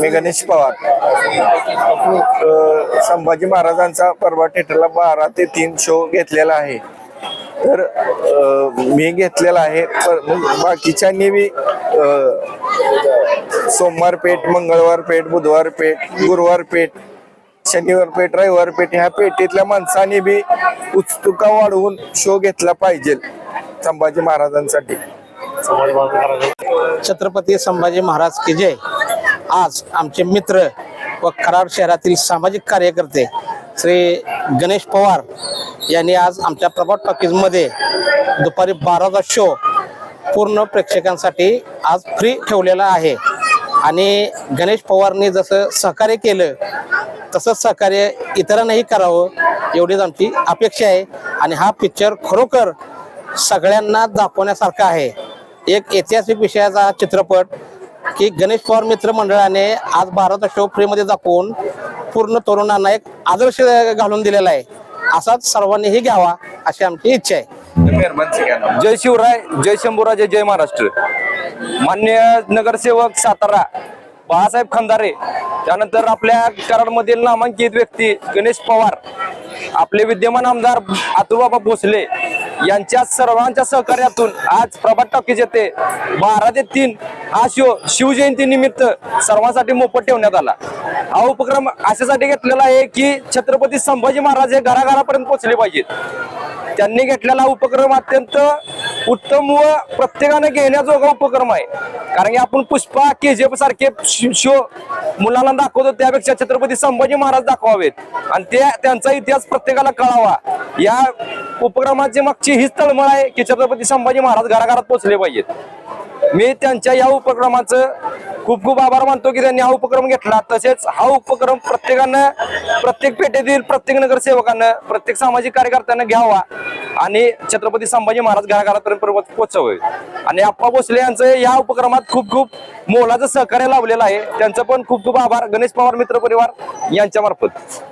मी गणेश पवार. संभाजी महाराजांचा परवा थिएटरला बारा ते तीन शो घेतलेला आहे. तर मी घेतलेला आहे बाकीच्यांनी बी सोमवार पेठ मंगळवार पेठ बुधवार पेठ गुरुवार पेठ शनिवार पेठ रविवार पेठ ह्या पेठेतल्या माणसांनी बी उत्सुका वाढवून शो घेतला पाहिजे संभाजी महाराजांसाठी. छत्रपती संभाजी महाराज की जय. आज आमचे मित्र व कराड शहरातील सामाजिक कार्यकर्ते श्री गणेश पवार यांनी आज आमच्या प्रभात टॉकीजमध्ये दुपारी बाराचा शो पूर्ण प्रेक्षकांसाठी आज फ्री ठेवलेला आहे. आणि गणेश पवारनी जसं सहकार्य केलं तसंच सहकार्य इतरांनाही करावं एवढीच आमची अपेक्षा आहे. आणि हा पिक्चर खरोखर सगळ्यांना दाखवण्यासारखा आहे. एक ऐतिहासिक विषयाचा हा चित्रपट की गणेश पवार मित्र मंडळाने आज बाराचा शो फ्रीमध्ये दाखवून पूर्ण तरुणांना एक आदर्श घालून दिलेला आहे. असाच सर्वांनीही घ्यावा अशी आमची इच्छा आहे. जय शिवराय जय शंभूराजे जय महाराष्ट्र. मान्य नगरसेवक सातारा बाळासाहेब खंदारे त्यानंतर आपल्या कराडमधील नामांकित व्यक्ती गणेश पवार आपले विद्यमान आमदार अतुलबाबा भोसले यांच्या सर्वांच्या सहकार्यातून आज प्रभात टॉकीज येथे बारा ते तीन हा शो शिवजयंती निमित्त सर्वांसाठी मोफत ठेवण्यात आला. हा उपक्रम अशासाठी घेतलेला आहे की छत्रपती संभाजी महाराज हे घराघरापर्यंत पोहोचले पाहिजेत. त्यांनी घेतलेला उपक्रम अत्यंत उत्तम व प्रत्येकाने घेण्याजोगा उपक्रम आहे. कारण की आपण पुष्पा के सारखे शो मुलांना दाखवतो त्यापेक्षा छत्रपती संभाजी महाराज दाखवावेत. आणि ते त्यांचा इतिहास प्रत्येकाला कळावा. या उपक्रमाची मागची हीच तळमळ आहे की छत्रपती संभाजी महाराज घराघरात पोहोचले पाहिजेत. मी त्यांच्या या उपक्रमाचं खूप खूप आभार मानतो की त्यांनी हा उपक्रम घेतला. तसेच हा उपक्रम प्रत्येकानं प्रत्येक पेठेतील प्रत्येक नगरसेवकानं प्रत्येक सामाजिक कार्यकर्त्यानं घ्यावा आणि छत्रपती संभाजी महाराज घराघरापर्यंत पोहोचवावे आणि आप्पा भोसले यांचं या उपक्रमात खूप खूप मोलाचं सहकार्य लावलेलं आहे. त्यांचं पण खूप खूप आभार. गणेश पवार मित्र परिवार यांच्या मार्फत